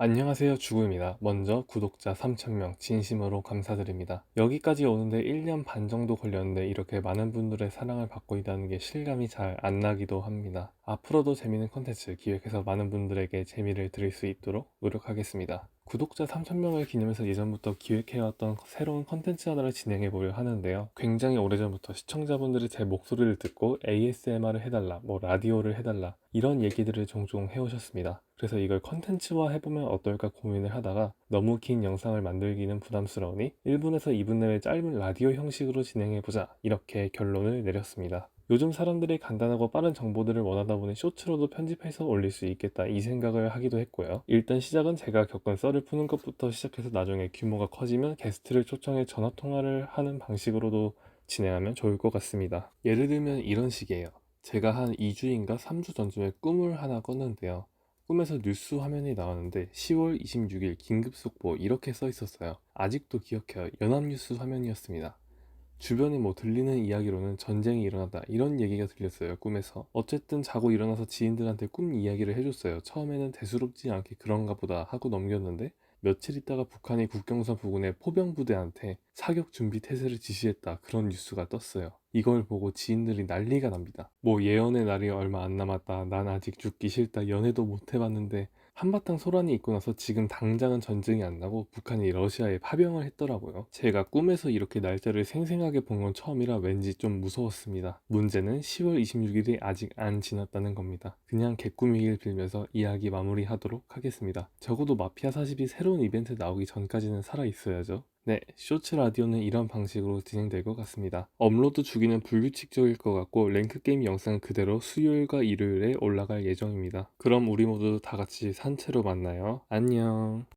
안녕하세요 주구입니다. 먼저 구독자 3,000명 진심으로 감사드립니다. 여기까지 오는데 1년 반 정도 걸렸는데 이렇게 많은 분들의 사랑을 받고 있다는 게 실감이 잘 안 나기도 합니다. 앞으로도 재미있는 컨텐츠 기획해서 많은 분들에게 재미를 드릴 수 있도록 노력하겠습니다. 구독자 3,000명을 기념해서 예전부터 기획해왔던 새로운 컨텐츠 하나를 진행해 보려 하는데요. 굉장히 오래전부터 시청자분들이 제 목소리를 듣고 ASMR을 해달라, 뭐 라디오를 해달라 이런 얘기들을 종종 해오셨습니다. 그래서 이걸 컨텐츠화 해보면 어떨까 고민을 하다가 너무 긴 영상을 만들기는 부담스러우니 1분에서 2분 내외 짧은 라디오 형식으로 진행해보자 이렇게 결론을 내렸습니다. 요즘 사람들이 간단하고 빠른 정보들을 원하다 보니 쇼츠로도 편집해서 올릴 수 있겠다 이 생각을 하기도 했고요. 일단 시작은 제가 겪은 썰을 푸는 것부터 시작해서 나중에 규모가 커지면 게스트를 초청해 전화 통화를 하는 방식으로도 진행하면 좋을 것 같습니다. 예를 들면 이런 식이에요. 제가 한 2주인가 3주 전쯤에 꿈을 하나 꿨는데요. 꿈에서 뉴스 화면이 나왔는데 10월 26일 긴급 속보 이렇게 써 있었어요. 아직도 기억해요. 연합뉴스 화면이었습니다. 주변에 뭐 들리는 이야기로는 전쟁이 일어났다 이런 얘기가 들렸어요 꿈에서. 어쨌든 자고 일어나서 지인들한테 꿈 이야기를 해줬어요. 처음에는 대수롭지 않게 그런가 보다 하고 넘겼는데 며칠 있다가 북한이 국경선 부근의 포병 부대한테 사격 준비 태세를 지시했다 그런 뉴스가 떴어요. 이걸 보고 지인들이 난리가 납니다. 뭐 예언의 날이 얼마 안 남았다 난 아직 죽기 싫다 연애도 못 해봤는데 한바탕 소란이 있고 나서 지금 당장은 전쟁이 안 나고 북한이 러시아에 파병을 했더라고요. 제가 꿈에서 이렇게 날짜를 생생하게 본 건 처음이라 왠지 좀 무서웠습니다. 문제는 10월 26일이 아직 안 지났다는 겁니다. 그냥 개꿈이길 빌면서 이야기 마무리하도록 하겠습니다. 적어도 마피아 40이 새로운 이벤트 나오기 전까지는 살아 있어야죠. 네, 쇼츠 라디오는 이런 방식으로 진행될 것 같습니다. 업로드 주기는 불규칙적일 것 같고 랭크 게임 영상은 그대로 수요일과 일요일에 올라갈 예정입니다. 그럼 우리 모두 다 같이 산 채로 만나요. 안녕.